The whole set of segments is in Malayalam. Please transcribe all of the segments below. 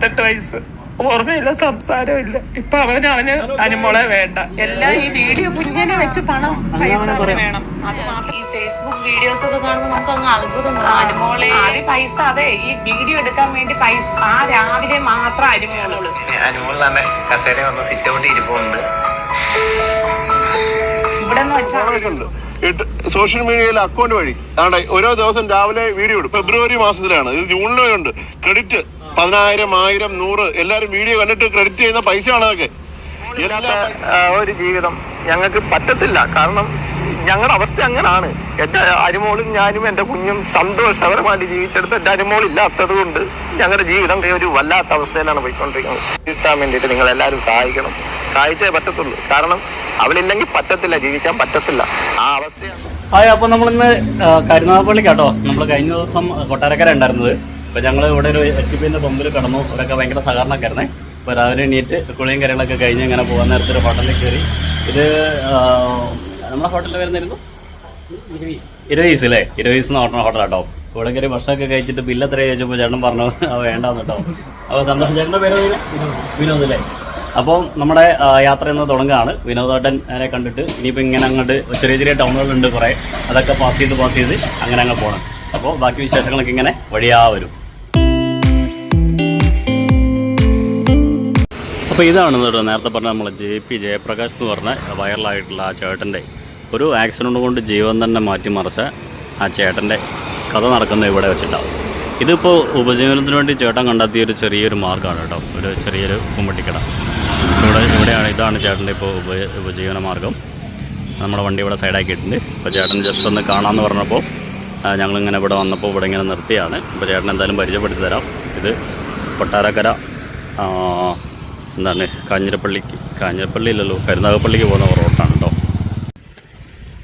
പത്തെട്ട് വയസ്സ്. ഓർമ്മയില്ല സംസാരമില്ല. ഇപ്പൊ അവന് അവന് അനുമോളെ വേണ്ട. എല്ലാം ഈ വീഡിയോ കുഞ്ഞിനെ വെച്ച് പണം പൈസ വേണം. അത് മാത്രം. ഈ ഫേസ്ബുക്ക് വീഡിയോസ് ഒക്കെ കാണുമ്പോൾ നമുക്ക് അങ്ങ് അത്ഭുതം തോന്നും. അനുമോളെ ആദ്യം പൈസ അതെ ഈ വീഡിയോ എടുക്കാൻ വേണ്ടി പൈസ ആ രാവിലെ മാത്രം അനുമോൾ അനുമോൾ തന്നെ കസേര വന്ന് സിറ്റ് ഔട്ട് ഇരിപ്പുണ്ട്. ഇവിടെ എന്ന് വെച്ചാൽ ഉണ്ട് സോഷ്യൽ മീഡിയയിലെ അക്കൗണ്ട് വഴി. ആണ്ടെ ഓരോ ദിവസം രാവിലെ വീഡിയോ ഇടും. ഫെബ്രുവരി മാസത്തിലാണ്. ഇത് ജൂണിലും ഉണ്ട് ക്രെഡിറ്റ് പതിനായിരം ആയിരം നൂറ് എല്ലാരും വീഡിയോ കണ്ടിട്ട് ക്രെഡിറ്റ് ചെയ്യുന്ന പൈസയാണ് അതൊക്കെ. ഒരു ജീവിതം ഞങ്ങൾക്ക് പറ്റത്തില്ല. കാരണം ഞങ്ങളുടെ അവസ്ഥ അങ്ങനാണ്. എന്റെ അരിമോളും ഞാനും എന്റെ കുഞ്ഞും സന്തോഷകരമായിട്ട് ജീവിച്ചെടുത്ത് എന്റെ അരിമോൾ ഇല്ലാത്തത് കൊണ്ട് ഞങ്ങളുടെ ജീവിതം ഒരു വല്ലാത്ത അവസ്ഥയിലാണ് പോയിക്കൊണ്ടിരിക്കുന്നത്. കിട്ടാൻ വേണ്ടിയിട്ട് നിങ്ങൾ എല്ലാവരും സഹായിക്കണം. സഹായിച്ചേ പറ്റത്തുള്ളൂ. കാരണം അവളില്ലെങ്കിൽ പറ്റത്തില്ല ജീവിക്കാൻ പറ്റത്തില്ല. ആ അവസ്ഥയാണ്. ഹായ് അപ്പോൾ നമ്മളിന്ന് കരുനാഗപ്പള്ളിക്കാട്ടോ. നമ്മൾ കഴിഞ്ഞ ദിവസം കൊട്ടാരക്കര ഉണ്ടായിരുന്നത്. അപ്പോൾ ഞങ്ങൾ ഇവിടെ ഒരു എച്ച് പിന്റെ പമ്പിൽ കിടന്നു. ഇവിടെയൊക്കെ ഭയങ്കര സഹകരണക്കായിരുന്നേ അപ്പോൾ രാവിലെ എണീറ്റ് കുളിയും കാര്യങ്ങളൊക്കെ കഴിഞ്ഞ് ഇങ്ങനെ പോകാൻ നേരത്തെ ഒരു ഹോട്ടലിൽ കയറി. ഇത് നമ്മുടെ ഹോട്ടലിൽ വരുന്നിരുന്നു ഇരുവീസ്. അല്ലേ ഇരുവീസ് എന്ന് പറഞ്ഞ ഹോട്ടലാട്ടോ. ഇവിടെ കയറി ഭക്ഷണമൊക്കെ കഴിച്ചിട്ട് ബില്ല് എത്ര ചോദിച്ചപ്പോൾ ചേട്ടൻ പറഞ്ഞു വേണ്ടാന്ന് കേട്ടോ അപ്പോൾ സന്തോഷം. ചേട്ടന്റെ പേര് വിനോ- വിനോദ് അല്ലേ അപ്പോൾ നമ്മുടെ യാത്ര ഇന്ന് തുടങ്ങുകയാണ്. വിനോദേട്ടനെ കണ്ടിട്ട് ഇനിയിപ്പോൾ ഇങ്ങനെ അങ്ങോട്ട് ചെറിയ ചെറിയ ടൗണുകളുണ്ട് കുറേ. അതൊക്കെ പാസ് ചെയ്ത് പാസ് ചെയ്ത് അങ്ങനെ അങ്ങ് പോകണം അപ്പോൾ ബാക്കി വിശേഷങ്ങളൊക്കെ ഇങ്ങനെ വഴിയാ വരും. അപ്പോൾ ഇതാണ് കേട്ടോ നേരത്തെ പറഞ്ഞ നമ്മൾ ജെ പി ജയപ്രകാശ് എന്ന് പറഞ്ഞ വൈറലായിട്ടുള്ള ആ ചേട്ടന്റെ ഒരു ആക്സിഡന്റ് കൊണ്ട് ജീവൻ തന്നെ മാറ്റിമറിച്ച ആ ചേട്ടന്റെ കഥ നടക്കുന്ന ഇവിടെ വെച്ചിട്ടാവും. ഇതിപ്പോൾ ഉപജീവനത്തിന് വേണ്ടി ചേട്ടൻ കണ്ടെത്തിയ ഒരു ചെറിയൊരു മാർഗമാണ് കേട്ടോ. ഒരു ചെറിയൊരു കുമ്പട്ടിക്കട. ഇവിടെ ഇവിടെയാണ് ഇതാണ് ചേട്ടന്റെ ഇപ്പോൾ ഉപ ഉപജീവന മാർഗം നമ്മുടെ വണ്ടി ഇവിടെ സൈഡാക്കിയിട്ടുണ്ട്. ഇപ്പോൾ ചേട്ടൻ ജസ്റ്റ് ഒന്ന് കാണാമെന്ന് പറഞ്ഞപ്പോൾ ഞങ്ങളിങ്ങനെ ഇവിടെ വന്നപ്പോൾ ഇവിടെ ഇങ്ങനെ നിർത്തിയാണ്. ഇപ്പോൾ ചേട്ടൻ എന്തായാലും പരിചയപ്പെടുത്തി തരാം. ഇത് കൊട്ടാരക്കര എന്താണ് കാഞ്ഞിരപ്പള്ളിക്ക് കാഞ്ഞിരപ്പള്ളിയില്ലല്ലോ കരുനാഗപ്പള്ളിക്ക് പോകുന്ന റോഡാണ് കേട്ടോ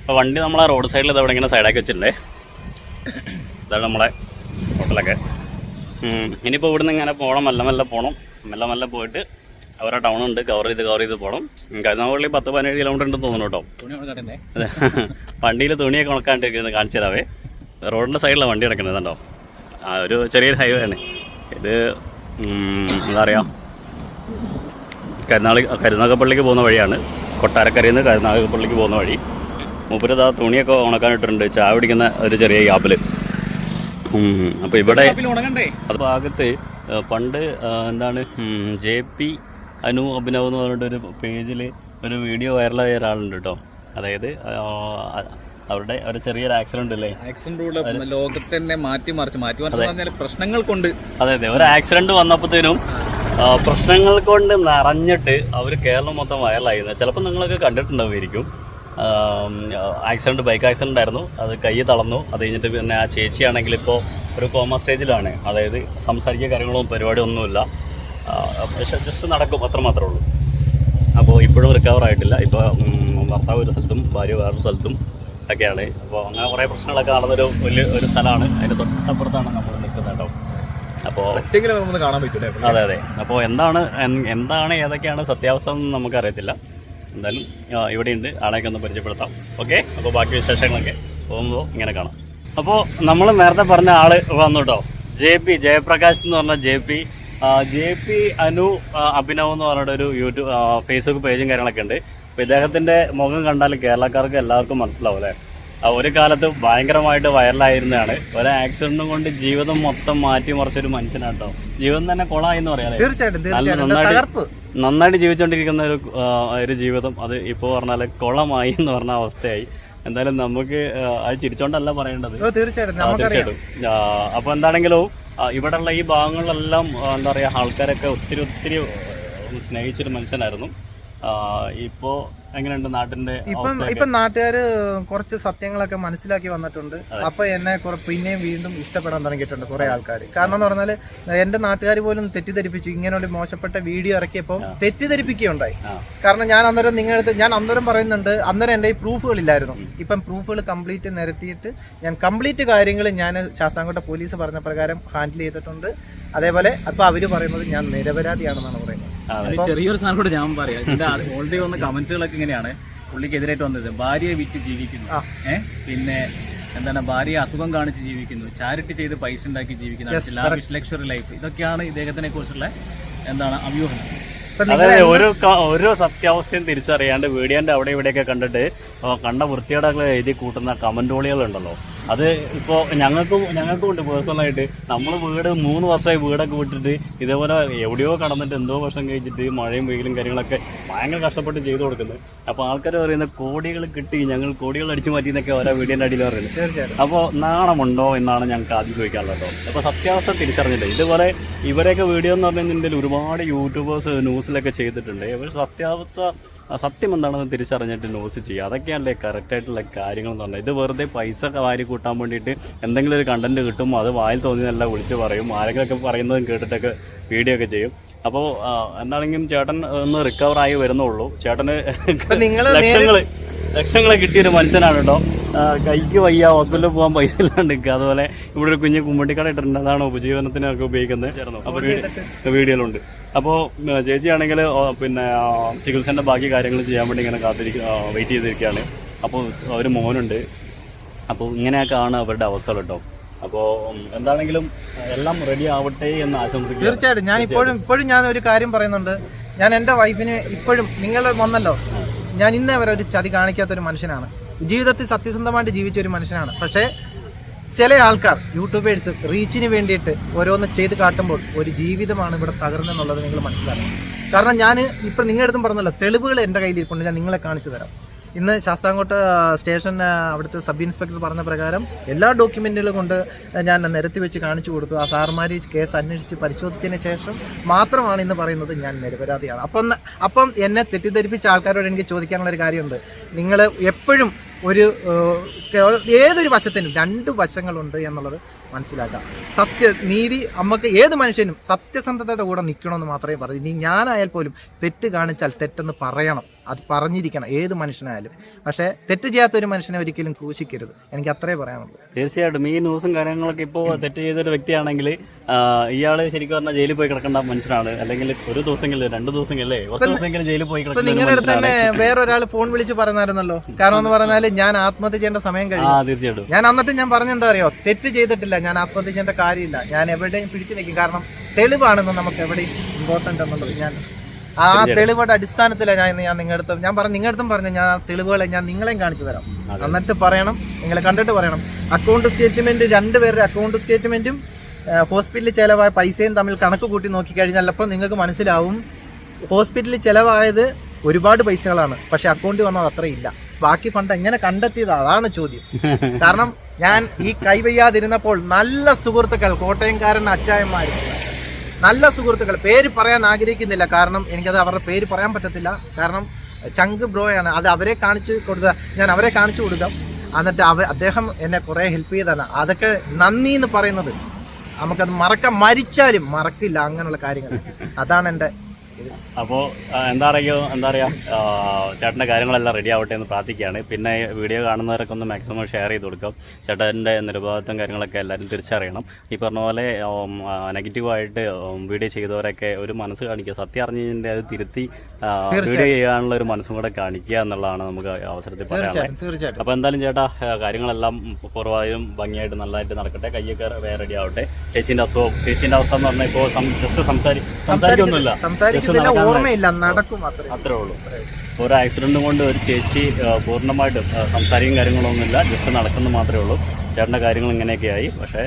അപ്പോൾ വണ്ടി നമ്മൾ ആ റോഡ് സൈഡിൽ ഇതവിടെ ഇങ്ങനെ സൈഡാക്കി വെച്ചിട്ടുണ്ടേ. ഇതാണ് നമ്മളെ ഹോട്ടലൊക്കെ. ഇനിയിപ്പോൾ ഇവിടുന്ന് ഇങ്ങനെ പോകണം മെല്ലെ മെല്ലെ പോകണം മെല്ലെ മെല്ലെ പോയിട്ട് അവരെ ടൗൺ ഉണ്ട് കവർ ചെയ്ത് കവർ ചെയ്ത് പോകണം കരുനാഗപ്പള്ളി പത്ത് പതിനേഴ് കിലോമീറ്റർ ഉണ്ടെന്ന് തോന്നുന്നു കേട്ടോ. അതെ. വണ്ടിയിൽ തുണിയൊക്കെ ഉണക്കാണ്ടിരിക്കുന്നത് കാണിച്ചു തരാവേ. റോഡിന്റെ സൈഡിലാണ് വണ്ടി കിടക്കുന്നത് കേട്ടോ ആ ഒരു ചെറിയൊരു ഹൈവേ ആണ്. ഇത് എന്താ പറയുക കരുനാളി കരുനാഗപ്പള്ളിക്ക് പോകുന്ന വഴിയാണ്. കൊട്ടാരക്കരയിൽ നിന്ന് കരുനാഗപ്പള്ളിക്ക് പോകുന്ന വഴി. മൂപ്പര് ആ തുണിയൊക്കെ ഉണക്കാനിട്ടുണ്ട് ചായ പിടിക്കുന്ന ഒരു ചെറിയ ഗ്യാപ്പിൽ അപ്പോൾ ഇവിടെ അത് ഭാഗത്ത് പണ്ട് എന്താണ് ജെ പി അനു അഭിനവ് എന്ന് പറഞ്ഞിട്ടൊരു പേജിൽ ഒരു വീഡിയോ വൈറലായ ഒരാളുണ്ട് കേട്ടോ അതായത് അവരുടെ ഒരു ചെറിയൊരു ആക്സിഡന്റ് അല്ലേ ആക്സിഡന്റ് ലോകത്തെ തന്നെ മാറ്റിമറിച്ച് മാറ്റിമറിച്ച് പറഞ്ഞാൽ പ്രശ്നങ്ങൾ കൊണ്ട് അതെ അതെ. ഒരു ആക്സിഡന്റ് വന്നപ്പോഴത്തേനും പ്രശ്നങ്ങൾ കൊണ്ട് നിറഞ്ഞിട്ട് അവർ കേരളം മൊത്തം വയറലായിരുന്നു ചിലപ്പോൾ നിങ്ങളൊക്കെ കണ്ടിട്ടുണ്ടാവുമായിരിക്കും. ആക്സിഡന്റ് ബൈക്ക് ആക്സിഡന്റ് ആയിരുന്നു അത് കൈ തളർന്നു. അത് കഴിഞ്ഞിട്ട് പിന്നെ ആ ചേച്ചിയാണെങ്കിൽ ഇപ്പോൾ ഒരു കോമ സ്റ്റേജിലാണ് അതായത് സംസാരിക്കുക കാര്യങ്ങളൊന്നും പരിപാടിയൊന്നുമില്ല. ജസ്റ്റ് നടക്കും അത്ര മാത്രമേ ഉള്ളൂ. അപ്പോൾ ഇപ്പോഴും റിക്കവർ ആയിട്ടില്ല. ഇപ്പോൾ ഭർത്താവ് ഒരു സ്ഥലത്തും ഭാര്യ വേറൊരു സ്ഥലത്തും ഒക്കെയാണ്. അപ്പോൾ അങ്ങനെ കുറേ പ്രശ്നങ്ങളൊക്കെ നടന്നൊരു വലിയ ഒരു സ്ഥലമാണ്. അതിന്റെ തൊട്ടപ്പുറത്താണ് നമ്മൾ അപ്പോൾ കാണാൻ പറ്റും അതെ അതെ. അപ്പോൾ എന്താണ് എന്താണ് ഏതൊക്കെയാണ് സത്യാവസ്ഥ എന്ന് നമുക്കറിയത്തില്ല. എന്തായാലും ഇവിടെ ഇവിടെയുണ്ട്. ആളെയൊക്കെ ഒന്ന് പരിചയപ്പെടുത്താം. ഓക്കെ? അപ്പോൾ ബാക്കി വിശേഷങ്ങളൊക്കെ പോകുമ്പോൾ ഇങ്ങനെ കാണാം. അപ്പോൾ നമ്മൾ നേരത്തെ പറഞ്ഞ ആൾ വന്നു കേട്ടോ. ജെ പി ജയപ്രകാശ് എന്ന് പറഞ്ഞ J P. J P Anu Abhinav എന്ന് പറഞ്ഞിട്ട് ഒരു യൂട്യൂബ് ഫേസ്ബുക്ക് പേജും കാര്യങ്ങളൊക്കെ ഉണ്ട്. അപ്പോൾ ഇദ്ദേഹത്തിന്റെ മുഖം കണ്ടാൽ കേരളക്കാർക്ക് എല്ലാവർക്കും മനസ്സിലാവും അല്ലേ? ഒരു കാലത്ത് ഭയങ്കരമായിട്ട് വൈറലായിരുന്നതാണ്. ഒരു ആക്സിഡന്റും കൊണ്ട് ജീവിതം മൊത്തം മാറ്റിമറിച്ചൊരു മനുഷ്യനാട്ടോ. ജീവിതം തന്നെ കൊളായി എന്ന് പറയാം നല്ല നന്നായിട്ട് നന്നായിട്ട് ജീവിച്ചുകൊണ്ടിരിക്കുന്ന ഒരു ഒരു ജീവിതം. അത് ഇപ്പോൾ പറഞ്ഞാൽ കൊളമായി എന്ന് പറഞ്ഞ അവസ്ഥയായി. എന്തായാലും നമുക്ക് അത് ചിരിച്ചോണ്ടല്ല പറയേണ്ടത്. തീർച്ചയായിട്ടും. അപ്പൊ എന്താണെങ്കിലും ഇവിടെയുള്ള ഈ ഭാഗങ്ങളിലെല്ലാം എന്താ പറയുക ആൾക്കാരൊക്കെ ഒത്തിരി ഒത്തിരി സ്നേഹിച്ചൊരു മനുഷ്യനായിരുന്നു. ഇപ്പോൾ എങ്ങനെയുണ്ട് നാട്ടിന്റെ ഇപ്പം? ഇപ്പം നാട്ടുകാര് കുറച്ച് സത്യങ്ങളൊക്കെ മനസ്സിലാക്കി വന്നിട്ടുണ്ട്. അപ്പൊ എന്നെ പിന്നെയും വീണ്ടും ഇഷ്ടപ്പെടാൻ തുടങ്ങിയിട്ടുണ്ട് കുറെ ആൾക്കാർ കാരണം എന്ന് പറഞ്ഞാൽ എന്റെ നാട്ടുകാർ പോലും തെറ്റിദ്ധരിപ്പിച്ചു. ഇങ്ങനെ ഒരു മോശപ്പെട്ട വീഡിയോ ഇറക്കിയപ്പോൾ തെറ്റിദ്ധരിപ്പിക്കുകയുണ്ടായി. കാരണം ഞാൻ അന്നേരം നിങ്ങളടുത്ത് ഞാൻ അന്നേരം പറയുന്നുണ്ട് അന്നേരം എന്റെ ഈ പ്രൂഫുകൾ ഇല്ലായിരുന്നു ഇപ്പം പ്രൂഫുകൾ കംപ്ലീറ്റ് നിരത്തിയിട്ട് ഞാൻ കംപ്ലീറ്റ് കാര്യങ്ങൾ ഞാൻ ശാസ്താംകോട്ട പോലീസ് പറഞ്ഞ പ്രകാരം ഹാൻഡിൽ ചെയ്തിട്ടുണ്ട്. അതേപോലെ അപ്പൊ അവർ പറയുന്നത് ഞാൻ നിരപരാധിയാണെന്നാണ് പറയുന്നത്. ചെറിയൊരു സാധനം കൂടെ ഞാൻ പറയാം. ഇതിന്റെ ഓൾറെഡി വന്ന കമന്റ്സുകളൊക്കെ ഇങ്ങനെയാണ് പുള്ളിക്കെതിരായിട്ട് വന്നത്. ഭാര്യയെ വിറ്റ് ജീവിക്കുന്നു. ഏഹ് പിന്നെ എന്താണ് ഭാര്യയെ അസുഖം കാണിച്ച് ജീവിക്കുന്നു. ചാരിറ്റി ചെയ്ത് പൈസ ഉണ്ടാക്കി ജീവിക്കുന്നു. ലാവിഷ് ലക്ഷറി ലൈഫ് ഇതൊക്കെയാണ് ഇദ്ദേഹത്തിനെ കുറിച്ചുള്ള എന്താണ് അതായത് ഓരോ ഓരോ സത്യാവസ്ഥയും തിരിച്ചറിയാണ്ട് വീഡിയോന്റെ അവിടെ ഇവിടെയൊക്കെ കണ്ടിട്ട് കണ്ട വൃത്തിയോടെ എഴുതി കൂട്ടുന്ന കമന്റോളികളുണ്ടല്ലോ അത് ഇപ്പോൾ ഞങ്ങൾക്ക് ഞങ്ങൾക്കും ഉണ്ട് പേഴ്സണലായിട്ട് നമ്മൾ വീട് മൂന്ന് വർഷമായി വീടൊക്കെ വിട്ടിട്ട് ഇതേപോലെ എവിടെയോ കടന്നിട്ട് എന്തോ വർഷം കഴിച്ചിട്ട് മഴയും വെയിലും കാര്യങ്ങളൊക്കെ ഭയങ്കര കഷ്ടപ്പെട്ട് ചെയ്തു കൊടുക്കുന്നത്. അപ്പോൾ ആൾക്കാർ പറയുന്ന കോടികൾ കിട്ടി ഞങ്ങൾ കോടികൾ അടിച്ചു മാറ്റി എന്നൊക്കെ ഓരോ വീടിന്റെ അടിയിൽ പറയുന്നത്. അപ്പോൾ നാണമുണ്ടോ എന്നാണ് ഞങ്ങൾക്ക് ആദ്യം ചോദിക്കാനുള്ളത്. അപ്പോൾ സത്യാവസ്ഥ തിരിച്ചറിഞ്ഞിട്ട് ഇതുപോലെ ഇവരെയൊക്കെ വീഡിയോ എന്ന് പറഞ്ഞിട്ടുണ്ടെങ്കിൽ ഒരുപാട് യൂട്യൂബേഴ്സ് ന്യൂസിലൊക്കെ ചെയ്തിട്ടുണ്ട്. ഇവർ സത്യാവസ്ഥ ആ, സത്യം എന്താണെന്ന് തിരിച്ചറിഞ്ഞിട്ട് നോസ് ചെയ്യുക. അതൊക്കെയാണല്ലേ കറക്റ്റായിട്ടുള്ള കാര്യങ്ങൾ എന്ന് പറഞ്ഞാൽ ഇത് വെറുതെ പൈസ വാരി കൂട്ടാൻ വേണ്ടിയിട്ട് എന്തെങ്കിലും ഒരു കണ്ടന്റ് കിട്ടും അത് വായിൽ തോന്നിയതല്ല വിളിച്ച് പറയും. ആരെങ്കിലൊക്കെ പറയുന്നതും കേട്ടിട്ടൊക്കെ വീഡിയോ ഒക്കെ ചെയ്യും. അപ്പോൾ എന്താണെങ്കിലും ചേട്ടൻ ഒന്ന് റിക്കവർ ആയി വരുന്നുള്ളൂ. ചേട്ടന് ലക്ഷങ്ങൾ ലക്ഷങ്ങൾ ലക്ഷങ്ങളെ കിട്ടിയൊരു മനുഷ്യനാണ് കേട്ടോ. കൈക്ക് വയ്യ ഹോസ്പിറ്റലിൽ പോകാൻ പൈസ ഇല്ലാണ്ട് നിൽക്കുക. അതുപോലെ ഇവിടെ ഒരു കുഞ്ഞ് കുമ്മട്ടിക്കട ഇട്ടിട്ടുണ്ട്. അതാണ് ഉപജീവനത്തിനൊക്കെ ഉപയോഗിക്കുന്നത്. അപ്പോൾ വീഡിയോയിലുണ്ട്. അപ്പോൾ ചേച്ചിയാണെങ്കിൽ പിന്നെ ചികിത്സേന്റെ ബാക്കി കാര്യങ്ങൾ ചെയ്യാൻ വേണ്ടി ഇങ്ങനെ കാത്തിരിക്കുക വെയിറ്റ് ചെയ്തിരിക്കുകയാണ്. അപ്പോൾ ഒരു മോനുണ്ട്. അപ്പോൾ ഇങ്ങനെയൊക്കെയാണ് അവരുടെ അവസ്ഥകൾ കേട്ടോ. അപ്പോൾ എന്താണെങ്കിലും എല്ലാം റെഡി ആവട്ടെ എന്ന് ആശംസിക്കുക തീർച്ചയായിട്ടും. ഞാൻ ഇപ്പോഴും ഇപ്പോഴും ഞാൻ ഒരു കാര്യം പറയുന്നുണ്ട്. ഞാൻ എന്റെ വൈഫിന് ഇപ്പോഴും നിങ്ങൾ വന്നല്ലോ. ഞാൻ ഇന്നേ വരെ ഒരു ചതി കാണിക്കാത്തൊരു മനുഷ്യനാണ്. ജീവിതത്തിൽ സത്യസന്ധമായിട്ട് ജീവിച്ച ഒരു മനുഷ്യനാണ്. പക്ഷേ ചില ആൾക്കാർ യൂട്യൂബേഴ്സ് റീച്ചിന് വേണ്ടിയിട്ട് ഓരോന്ന് ചെയ്ത് കാട്ടുമ്പോൾ ഒരു ജീവിതമാണ് ഇവിടെ തകർന്നെന്നുള്ളത് നിങ്ങൾ മനസ്സിലാക്കണം. കാരണം ഞാൻ ഇപ്പം നിങ്ങളുടെ അടുത്തും പറഞ്ഞല്ലോ തെളിവുകൾ എന്റെ കയ്യിൽ ഇരിപ്പുണ്ട് ഞാൻ നിങ്ങളെ കാണിച്ചു തരാം. ഇന്ന് ശാസ്താംകോട്ട സ്റ്റേഷൻ അവിടുത്തെ സബ് ഇൻസ്പെക്ടർ പറഞ്ഞ പ്രകാരം എല്ലാ ഡോക്യുമെന്റുകളും കൊണ്ട് ഞാൻ നിരത്തി വെച്ച് കാണിച്ചു കൊടുത്തു. ആ സാർമാർ കേസ് അന്വേഷിച്ച് പരിശോധിച്ചതിന് ശേഷം മാത്രമാണ് ഇന്ന് പറയുന്നത് ഞാൻ നിരപരാധിയാണ്. അപ്പം അപ്പം എന്നെ തെറ്റിദ്ധരിപ്പിച്ച ആൾക്കാരോട് എനിക്ക് ചോദിക്കാനുള്ള ഒരു കാര്യമുണ്ട്. നിങ്ങൾ എപ്പോഴും ഒരു ഏതൊരു വശത്തിനും രണ്ട് വശങ്ങളുണ്ട് എന്നുള്ളത് മനസ്സിലാക്കാം. സത്യ നീതി നമുക്ക് ഏത് മനുഷ്യനും സത്യസന്ധതയുടെ കൂടെ നിൽക്കണമെന്ന് മാത്രമേ പറയൂ. ഇനി ഞാനായാൽ പോലും തെറ്റ് കാണിച്ചാൽ തെറ്റെന്ന് പറയണം. അത് പറഞ്ഞിരിക്കണം. ഏത് മനുഷ്യനായാലും. പക്ഷേ തെറ്റ് ചെയ്യാത്ത ഒരു മനുഷ്യനെ ഒരിക്കലും ക്രൂശിക്കരുത്. എനിക്ക് അത്രേ പറയാനുള്ളൂ. തീർച്ചയായിട്ടും. ഈ ന്യൂസും കാര്യങ്ങളൊക്കെ ഇപ്പോൾ തെറ്റ് ചെയ്തൊരു വ്യക്തിയാണെങ്കിൽ ഇയാൾ ശരിക്കും പറഞ്ഞാൽ ജയിലിൽ പോയി കിടക്കേണ്ട മനുഷ്യനാണ്. അല്ലെങ്കിൽ ഒരു ദിവസമെങ്കിലും രണ്ട് ദിവസമെങ്കിലേ കുറച്ച് ദിവസമെങ്കിലും ജയിലിൽ പോയി കിടക്കുന്ന നിങ്ങളുടെ അടുത്ത് തന്നെ വേറൊരാൾ ഫോൺ വിളിച്ച് പറഞ്ഞായിരുന്നല്ലോ കാരണം എന്ന് പറഞ്ഞാൽ ഞാൻ ആത്മഹത്യ ചെയ്യേണ്ട സമയം കഴിഞ്ഞു. തീർച്ചയായിട്ടും. ഞാൻ എന്നിട്ട് ഞാൻ പറഞ്ഞെന്താ അറിയോ? തെറ്റ് ചെയ്തിട്ടില്ല. ഞാൻ ആത്മഹത്യ ചെയ്യേണ്ട കാര്യമില്ല. ഞാൻ എവിടെയും പിടിച്ചു നിൽക്കും. കാരണം തെളിവാണെന്ന് നമുക്ക് എവിടെയും ഇമ്പോർട്ടന്റ് എന്നുള്ളത് ഞാൻ ആ തെളിവുടെ അടിസ്ഥാനത്തിലാണ് ഞാൻ ഇന്ന് ഞാൻ നിങ്ങളുടെ അടുത്ത് ഞാൻ പറഞ്ഞു നിങ്ങളുടെ അടുത്തും പറഞ്ഞു ഞാൻ തെളിവുകളെ ഞാൻ നിങ്ങളെയും കാണിച്ചു തരാം. എന്നിട്ട് പറയണം. നിങ്ങളെ കണ്ടിട്ട് പറയണം. അക്കൗണ്ട് സ്റ്റേറ്റ്മെന്റ് രണ്ടുപേരുടെ അക്കൗണ്ട് സ്റ്റേറ്റ്മെന്റും ഹോസ്പിറ്റലിൽ ചിലവായ പൈസയും തമ്മിൽ കണക്ക് കൂട്ടി നോക്കിക്കഴിഞ്ഞാൽ അപ്പോൾ നിങ്ങൾക്ക് മനസ്സിലാവും. ഹോസ്പിറ്റലിൽ ചിലവായത് ഒരുപാട് പൈസകളാണ്. പക്ഷെ അക്കൗണ്ടിൽ വന്നത് അത്രയില്ല. ബാക്കി ഫണ്ട് എങ്ങനെ കണ്ടെത്തിയത് അതാണ് ചോദ്യം. കാരണം ഞാൻ ഈ കൈവയ്യാതിരുന്നപ്പോൾ നല്ല സുഹൃത്തുക്കൾ കോട്ടയംകാരൻ അച്ചായന്മാരും. നല്ല സുഹൃത്തുക്കൾ. പേര് പറയാൻ ആഗ്രഹിക്കുന്നില്ല. കാരണം എനിക്കത് അവരുടെ പേര് പറയാൻ പറ്റത്തില്ല. കാരണം ചങ്ക് ബ്രോയാണ്. അത് അവരെ കാണിച്ച് കൊടുത്ത ഞാൻ അവരെ കാണിച്ചു കൊടുക്കാം. എന്നിട്ട് അവ അദ്ദേഹം എന്നെ കുറേ ഹെൽപ്പ് ചെയ്തതാണ് അതൊക്കെ നന്ദി എന്ന് പറയുന്നത്. നമുക്കത് മറക്കാൻ മരിച്ചാലും മറക്കില്ല അങ്ങനെയുള്ള കാര്യങ്ങൾ. അതാണ് എന്റെ അപ്പോൾ എന്താ പറയുക എന്താ പറയുക ചേട്ടന്റെ കാര്യങ്ങളെല്ലാം റെഡി ആവട്ടെ എന്ന് പ്രാർത്ഥിക്കുകയാണ്. പിന്നെ വീഡിയോ കാണുന്നവരൊക്കെ ഒന്ന് മാക്സിമം ഷെയർ ചെയ്ത് കൊടുക്കാം ചേട്ടന്റെ നിരുപാധിത്വം കാര്യങ്ങളൊക്കെ എല്ലാവരും തിരിച്ചറിയണം. ഈ പറഞ്ഞ പോലെ നെഗറ്റീവായിട്ട് വീഡിയോ ചെയ്തവരൊക്കെ ഒരു മനസ്സ് കാണിക്കുക. സത്യം അറിഞ്ഞതിന്റെ അത് തിരുത്തി വീഡിയോ ചെയ്യാനുള്ള ഒരു മനസ്സും കൂടെ കാണിക്കുക എന്നുള്ളതാണ് നമുക്ക് അവസരത്തിൽ പറയാനുള്ളത്. അപ്പോൾ എന്തായാലും ചേട്ടാ കാര്യങ്ങളെല്ലാം പൂർവമായും ഭംഗിയായിട്ട് നല്ലതായിട്ട് നടക്കട്ടെ. കയ്യൊക്കെ വേറെ റെഡി ആവട്ടെ. ചേച്ചീന്റെ അസുഖം ചേച്ചീന്റെ അവസ്ഥ എന്ന് പറഞ്ഞാൽ ഇപ്പോൾ ജസ്റ്റ് സംസാരി സംസാരിക്കൊന്നുമില്ല. ഓർമ്മയില്ല നടക്കും അത്രേ. ഉള്ളൂ. ഒരു ആക്സിഡന്റ് കൊണ്ട് ഒരു ചേച്ചി പൂർണമായിട്ട് സംസാരിക്കും കാര്യങ്ങളൊന്നുമില്ല ജസ്റ്റ് നടക്കുന്നു മാത്രമേ ഉള്ളൂ. ചേട്ടന്റെ കാര്യങ്ങൾ ഇങ്ങനെയൊക്കെയായി പക്ഷേ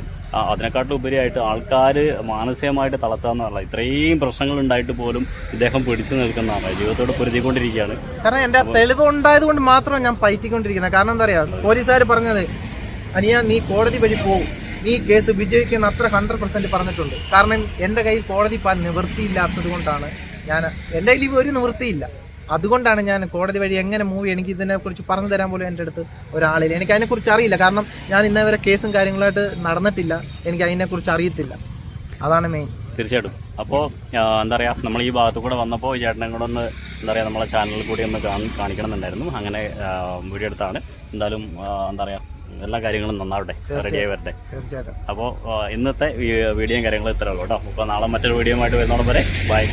അതിനെക്കാട്ടും ഉപരിയായിട്ട് ആൾക്കാർ മാനസികമായിട്ട് തളർത്താന്ന് പറഞ്ഞാൽ ഇത്രയും പ്രശ്നങ്ങൾ ഉണ്ടായിട്ട് പോലും ഇദ്ദേഹം പിടിച്ചു നിൽക്കുന്നതാണ്. ജീവിതത്തോട് പൊരുതിക്കൊണ്ടിരിക്കുകയാണ്. കാരണം എന്റെ തെളിവ് ഉണ്ടായത് കൊണ്ട് മാത്രം ഞാൻ പയറ്റിക്കൊണ്ടിരിക്കുന്നത്. കാരണം എന്താ പറയാ പോലീസുകാർ പറഞ്ഞത് അനിയ നീ കോടതി വഴി പോകും നീ കേസ് വിജയിക്കുന്ന അത്ര ഹൺഡ്രഡ് പെർസെന്റ് പറഞ്ഞിട്ടുണ്ട്. കാരണം എന്റെ കയ്യിൽ കോടതി പാൻ നിവൃത്തിയില്ലാത്തത് കൊണ്ടാണ് ഞാൻ എന്റെ കയ്യിൽ ഒരു നിവൃത്തിയില്ല. അതുകൊണ്ടാണ് ഞാൻ കോടതി വഴി എങ്ങനെ മൂവി എനിക്ക് ഇതിനെക്കുറിച്ച് പറഞ്ഞു തരാൻ പോലും എന്റെ അടുത്ത് ഒരാളില്ല. എനിക്ക് അതിനെക്കുറിച്ച് അറിയില്ല. കാരണം ഞാൻ ഇന്നേ വരെ കേസും കാര്യങ്ങളായിട്ട് നടന്നിട്ടില്ല. എനിക്ക് അതിനെക്കുറിച്ച് അറിയത്തില്ല. അതാണ് മെയിൻ തീർച്ചയായിട്ടും. അപ്പോൾ എന്താ പറയുക നമ്മൾ ഈ ഭാഗത്തു കൂടെ വന്നപ്പോൾ ചേട്ടനെ കൂടെ ഒന്ന് എന്താ പറയുക നമ്മളെ ചാനലിൽ കൂടി ഒന്ന് കാണിക്കണം കാണിക്കണമെന്നുണ്ടായിരുന്നു. അങ്ങനെ വീഡിയോ എടുത്താണ്. എന്തായാലും എന്താ പറയുക എല്ലാ കാര്യങ്ങളും നന്നാവട്ടെ. റെഡിയായി വരട്ടെ. തീർച്ചയായിട്ടും. അപ്പോൾ ഇന്നത്തെ വീഡിയോയും കാര്യങ്ങളും ഇത്രയുള്ളൂ കേട്ടോ. അപ്പോൾ നാളെ മറ്റൊരു വീഡിയോ ആയിട്ട് വരുന്നോളം വരെ ബൈ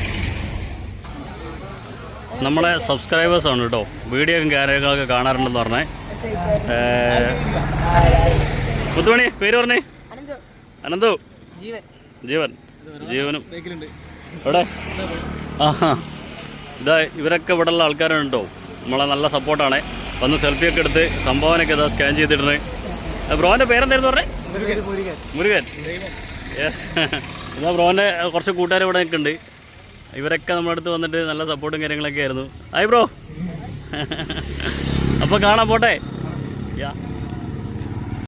നമ്മളെ സബ്സ്ക്രൈബേഴ്സ് ആണ് കേട്ടോ വീഡിയോയും കാര്യങ്ങളൊക്കെ കാണാറുണ്ടെന്ന് പറഞ്ഞേ. മുത്തുമണി പേര് പറഞ്ഞേ. അനന്തു. ജീവൻ. ജീവൻ. ജീവനും. എവിടെ? ആ ഇതാ ഇവരൊക്കെ ഇവിടെ ഉള്ള ആൾക്കാരുണ്ടോ നമ്മളെ നല്ല സപ്പോർട്ടാണ്. വന്ന് സെൽഫിയൊക്കെ എടുത്ത് സംഭാവനയൊക്കെ ഇതാ സ്കാൻ ചെയ്തിട്ടുണ്ട് ബ്രോന്റെ പേരെന്തായിരുന്നു പറഞ്ഞേ? മുരുകൻ. യെസ് ഇതാ ബ്രോന്റെ കുറച്ച് കൂട്ടുകാർ ഇവിടെ നിൽക്കുന്നുണ്ട്. ഇവരൊക്കെ നമ്മുടെ അടുത്ത് വന്നിട്ട് നല്ല സപ്പോർട്ടും കാര്യങ്ങളൊക്കെ ആയിരുന്നു. ഹായ് ബ്രോ അപ്പോൾ കാണാൻ പോട്ടെ? യാ